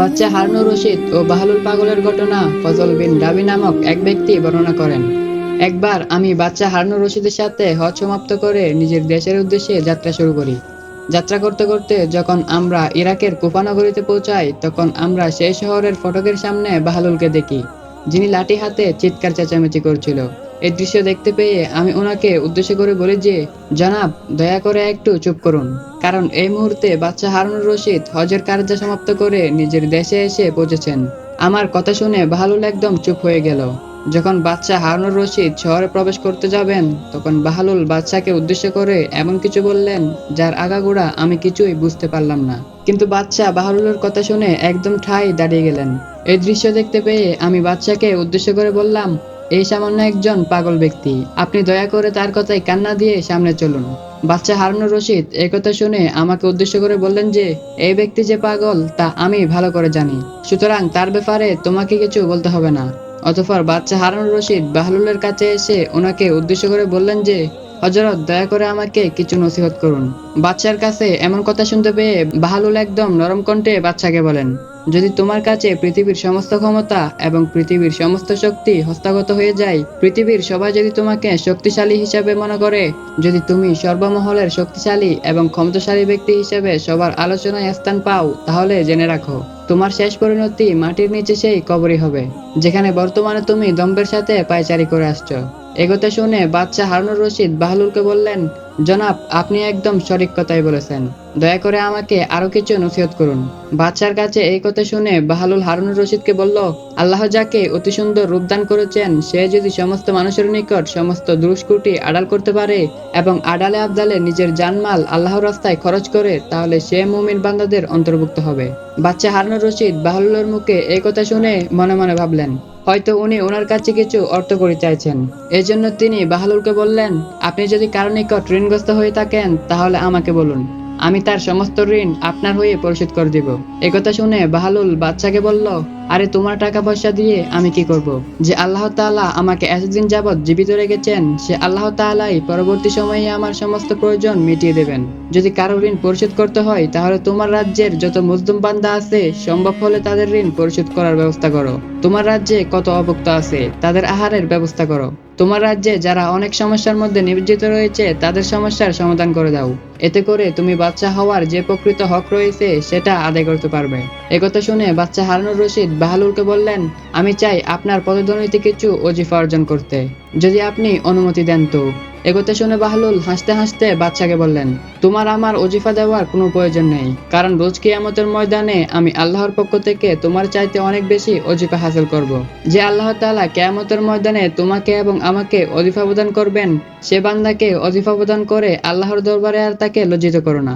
বাচ্চা হারুনুর রশিদ ও বাহলুল পাগলের ঘটনা ফজল বিন রাবি নামক এক ব্যক্তি বর্ণনা করেন। একবার আমি বাচ্চা হারুনুর রশিদের সাথে হজ সমাপ্ত করে নিজের দেশের উদ্দেশ্যে যাত্রা শুরু করি। যাত্রা করতে করতে যখন আমরা ইরাকের কুফানগরীতে পৌঁছাই, তখন আমরা সেই শহরের ফটকের সামনে বাহালুলকে দেখি, যিনি লাঠি হাতে চিৎকার চেঁচামেচি করছিল। এই দৃশ্য দেখতে পেয়ে আমি ওনাকে উদ্দেশ্য করে বলি যে, জনাব, দয়া করে একটু চুপ করুন। কারণ এই মুহূর্তে বাচ্চা হারুনুর রশিদ হজের কার্য সমাপ্ত করে নিজের দেশে এসে পৌঁছেছেন। আমার কথা শুনে বাহালুল একদম চুপ হয়ে গেল। যখন বাচ্চা হারুনুর রশিদ শহরে প্রবেশ করতে যাবেন, তখন বাহালুল বাচ্চাকে উদ্দেশ্য করে এমন কিছু বললেন, যার আগাগোড়া আমি কিছুই বুঝতে পারলাম না। কিন্তু বাচ্চা বাহালুলের কথা শুনে একদম ঠাই দাঁড়িয়ে গেলেন। এই দৃশ্য দেখতে পেয়ে আমি বাচ্চাকে উদ্দেশ্য করে বললাম এই সামান্য একজন পাগল ব্যক্তি। আপনি দয়া করে তার কথায় কান্না দিয়ে সামনে চলুন। বাচ্চা হারুনুর রশিদ একথা শুনে আমাকে উদ্দেশ্য করে বললেন যে, এই ব্যক্তি যে পাগল, তা আমি ভালো করে জানি। সুতরাং তার ব্যাপারে তোমাকে কিছু বলতে হবে না। অতঃপর বাচ্চা হারুনুর রশিদ বাহলুলের কাছে এসে ওনাকে উদ্দেশ্য করে বললেন যে হজরত দয়া করে আমাকে কিছু নসিহত করুন। বাচ্চার কাছে এমন কথা শুনতে পেয়ে বাহালুল একদম নরম কণ্ঠে বাচ্চাকে বলেন, যদি তোমার কাছে পৃথিবীর সমস্ত ক্ষমতা এবং পৃথিবীর সমস্ত শক্তি হস্তগত হয়ে যায়, পৃথিবীর সবাই যদি তোমাকে শক্তিশালী হিসাবে মনে করে, যদি তুমি সর্বমহলের শক্তিশালী এবং ক্ষমতাশালী ব্যক্তি হিসেবে সবার আলোচনায় স্থান পাও, তাহলে জেনে রাখো। তোমার শেষ পরিণতি মাটির নিচে সেই কবরই হবে, যেখানে বর্তমানে তুমি দম্ভের সাথে পায়চারি করে আসছো। এগোতে শুনে বাচ্চা হারুনুর রশিদ বাহলুলকে বললেন জনাব, আপনি একদম সঠিক কথাই বলেছেন। দয়া করে আমাকে আরও কিছু নসিহত করুন। বাচ্চার কাছে এই কথা শুনে বাহালুল হারুনুর রশিদকে বলল, আল্লাহ যাকে অতি সুন্দর রূপদান করেছেন, সে যদি সমস্ত মানুষের নিকট সমস্ত দুষ্কুটি আড়াল করতে পারে এবং আড়ালে আবদালে নিজের জানমাল আল্লাহর রাস্তায় খরচ করে, তাহলে সে মুমিন বান্দাদের অন্তর্ভুক্ত হবে। বাচ্চা হারুনুর রশিদ বাহালুলের মুখে এই কথা শুনে মনে মনে ভাবলেন। হয়তো উনি ওনার কাছে কিছু অর্থ করে চাইছেন। এই জন্য তিনি বাহালুরকে বললেন, আপনি যদি কারও নিকট ঋণগ্রস্ত হয়ে থাকেন, তাহলে আমাকে বলুন। আমি তার সমস্ত ঋণ আপনার হয়ে পরিশোধ করে দিব। একথা শুনে বাহালুল বাচ্চাকে বলল আরে তোমার টাকা পয়সা দিয়ে আমি কি করব। যে আল্লাহ তাআলা আমাকে এতদিন যাবৎ জীবিত রেখেছেন, সে আল্লাহ তাআলাই পরবর্তী সময়ে আমার সমস্ত প্রয়োজন মিটিয়ে দেবেন। যদি কারও ঋণ পরিশোধ করতে হয়, তাহলে তোমার রাজ্যের যত মজদুম বান্দা আছে, সম্ভব হলে তাদের ঋণ পরিশোধ করার ব্যবস্থা করো। তোমার রাজ্যে কত অভুক্ত আছে, তাদের আহারের ব্যবস্থা করো। তোমার রাজ্যে যারা অনেক সমস্যার মধ্যে নিয়োজিত রয়েছে, তাদের সমস্যার সমাধান করে দাও। এতে করে তুমি বাচ্চা হওয়ার যে প্রকৃত হক রয়েছে, সেটা আদায় করতে পারবে। একথা শুনে বাচ্চা হারানোর রশিদ বাহালুলকে বললেন, আমি চাই আপনার পদোন্নতি কিছু অজিফা অর্জন করতে। যদি আপনি অনুমতি দেন তো। এগোতে শুনে বাহলুল হাসতে হাসতে বাচ্চাকে বললেন, তোমার আমার অজিফা দেওয়ার কোনো প্রয়োজন নেই। কারণ রোজ কিয়ামতের ময়দানে আমি আল্লাহর পক্ষ থেকে তোমার চাইতে অনেক বেশি অজিফা হাসিল করব। যে আল্লাহ তাআলা কেয়ামতের ময়দানে তোমাকে এবং আমাকে অজিফা প্রদান করবেন, সে বান্দাকে অজিফা প্রদান করে আল্লাহর দরবারে আর তাকে লজ্জিত করো না।